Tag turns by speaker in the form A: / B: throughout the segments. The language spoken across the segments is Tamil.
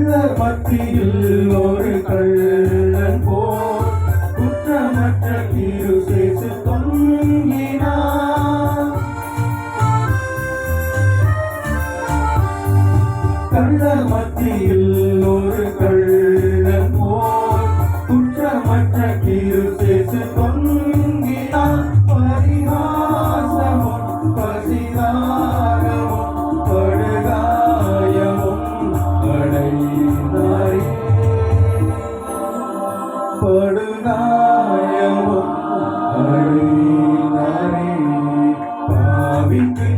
A: கள்ளர் மத்தியில் ஒரு கள்ளன் போல் குற்றமற்ற திரு சேசு தொங்கினார். கள்ளர் மத்தியில் ஒரு கள்ளன் போல் குற்றமற்ற திரு சேசு தொங்கினார். படுகாயமும் அடைந்தாரே பாவிக்கு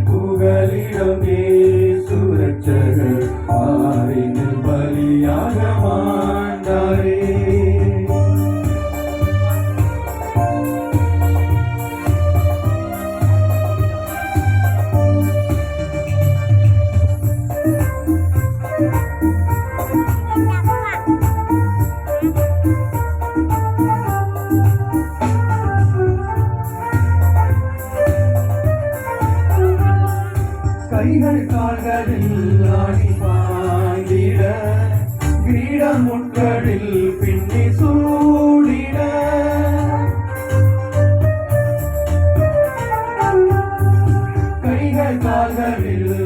A: கைகள் கால்களில் ஆடி பாய்ந்திட வீட முட்களில் பின்னி சூடிட. கைகள் கால்களில்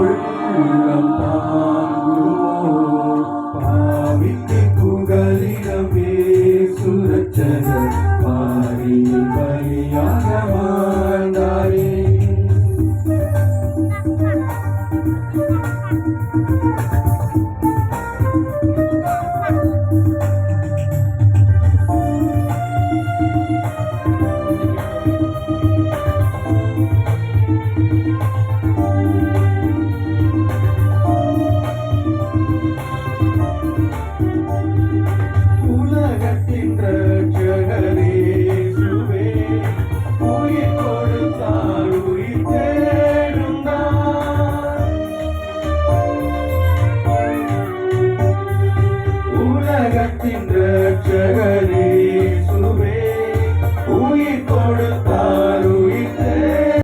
A: Lord, you are